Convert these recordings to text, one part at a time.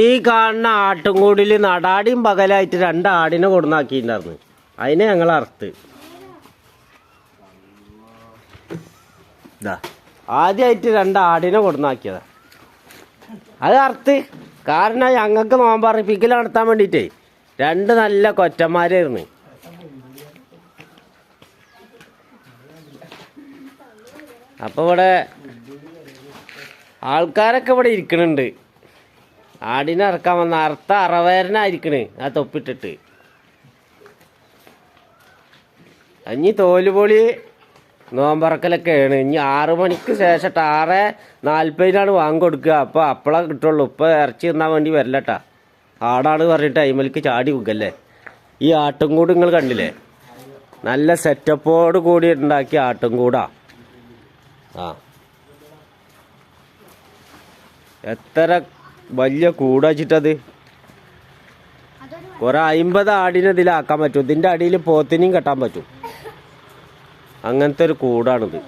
ഈ കാണുന്ന ആട്ടുംകൂടിൽ നടാടിയും പകലായിട്ട് രണ്ട് ആടിനെ കൊടുന്നാക്കിയിട്ടുണ്ടായിരുന്നു. അതിനെ ഞങ്ങൾ അറുത്ത്. ആദ്യമായിട്ട് രണ്ട് ആടിനെ കൊടുന്നാക്കിയതാ. അത് അറുത്ത്. കാരണം ഞങ്ങൾക്ക് നോമ്പറിപ്പിക്കൽ നടത്താൻ വേണ്ടിയിട്ടേ രണ്ട് നല്ല കൊറ്റന്മാരായിരുന്നു. അപ്പോൾ ഇവിടെ ആൾക്കാരൊക്കെ ഇവിടെ ഇരിക്കണുണ്ട്. ആടിനെ ഇറക്കാൻ വന്ന അറുത്ത അറവേരനായിരിക്കണ്. ആ തൊപ്പിട്ടിട്ട്. അഞ്ഞി തോലുപൊളി നോമ്പറക്കലൊക്കെയാണ്. ഇനി ആറു മണിക്ക് ശേഷം ആറ് നാൽപ്പതിനാണ് വാങ്ങി കൊടുക്കുക. അപ്പോൾ അപ്പളാ കിട്ടുള്ളൂ. ഇപ്പം ഇറച്ചി തിന്നാൻ വേണ്ടി വരില്ലട്ടാ. ആടാണ് പറഞ്ഞിട്ട് അയിമലിക്ക് ചാടി വെക്കല്ലേ ഈ ആട്ടും കൂട് നിങ്ങൾ കണ്ടില്ലേ? നല്ല സെറ്റപ്പോട് കൂടി ഉണ്ടാക്കിയ ആട്ടും കൂടാ ആ. എത്ര വലിയ കൂടാച്ചിട്ടത്. കുറെ അയിമ്പത് ആടിനെ ഇതിലാക്കാൻ പറ്റും. ഇതിന്റെ അടിയിൽ പോത്തിനെയും കെട്ടാൻ പറ്റും. അങ്ങനത്തെ ഒരു കൂടാണിത്.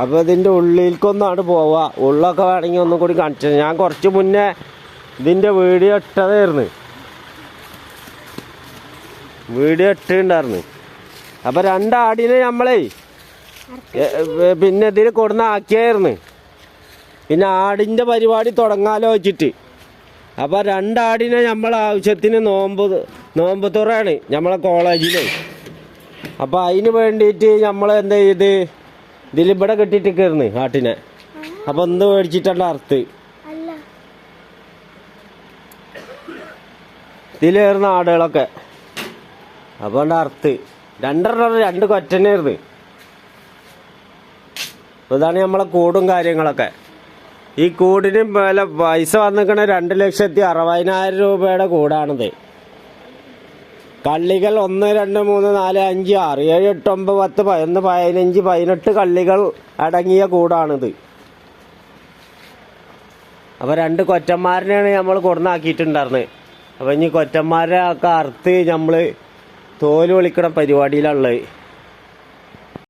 അപ്പൊ ഇതിന്റെ ഉള്ളിലേക്കൊന്നാണ് പോവാ. ഉള്ളൊക്കെ വേണമെങ്കിൽ ഒന്നും കൂടി കാണിച്ചത് ഞാൻ കുറച്ച് മുന്നേ ഇതിന്റെ വീഡിയോ ഇട്ടതായിരുന്നു. വീഡിയോ ഇട്ടുണ്ടായിരുന്നു അപ്പൊ രണ്ടാടിനെ നമ്മളേ പിന്നെ ഇതിൽ കൊടുന്ന ആക്കിയായിരുന്നു. പിന്നെ ആടിന്റെ പരിപാടി തുടങ്ങാലോ വെച്ചിട്ട് അപ്പോൾ രണ്ടാടിനെ നമ്മൾ ആവശ്യത്തിന് നോമ്പ് നോമ്പ് തുറയാണ് നമ്മളെ കോളേജിൽ. അപ്പോൾ അതിന് വേണ്ടിയിട്ട് നമ്മൾ എന്ത് ചെയ്ത് ഇതിലിവിടെ കെട്ടിട്ടിരിക്കുന്നു ആട്ടിനെ. അപ്പോൾ എന്ത് മേടിച്ചിട്ടല്ല അർത്ത് ഇതിലേറുന്ന ആടുകളൊക്കെ. അപ്പോൾ അർത്ത് രണ്ടര രണ്ടെണ്ണം രണ്ട് കൊറ്റനായിരുന്നു. ഇതാണ് നമ്മളെ കൂടും കാര്യങ്ങളൊക്കെ. ഈ കൂടിന് വില പൈസ വന്നിക്കണ രണ്ട് ലക്ഷത്തി അറുപതിനായിരം രൂപയുടെ കൂടാണിത്. കള്ളികൾ ഒന്ന് രണ്ട് മൂന്ന് നാല് അഞ്ച് ആറ് ഏഴ് എട്ട് ഒമ്പത് പത്ത് പതിനൊന്ന് പതിനഞ്ച് പതിനെട്ട് കള്ളികൾ അടങ്ങിയ കൂടാണിത്. അപ്പൊ രണ്ട് കൊറ്റന്മാരനെയാണ് നമ്മൾ കൊടുന്നാക്കിയിട്ടുണ്ടായിരുന്നത്. അപ്പൊ ഇനി കൊറ്റന്മാരെ ഒക്കെ അറുത്ത് നമ്മൾ തോൽ വിളിക്കണ പരിപാടിയിലുള്ളത്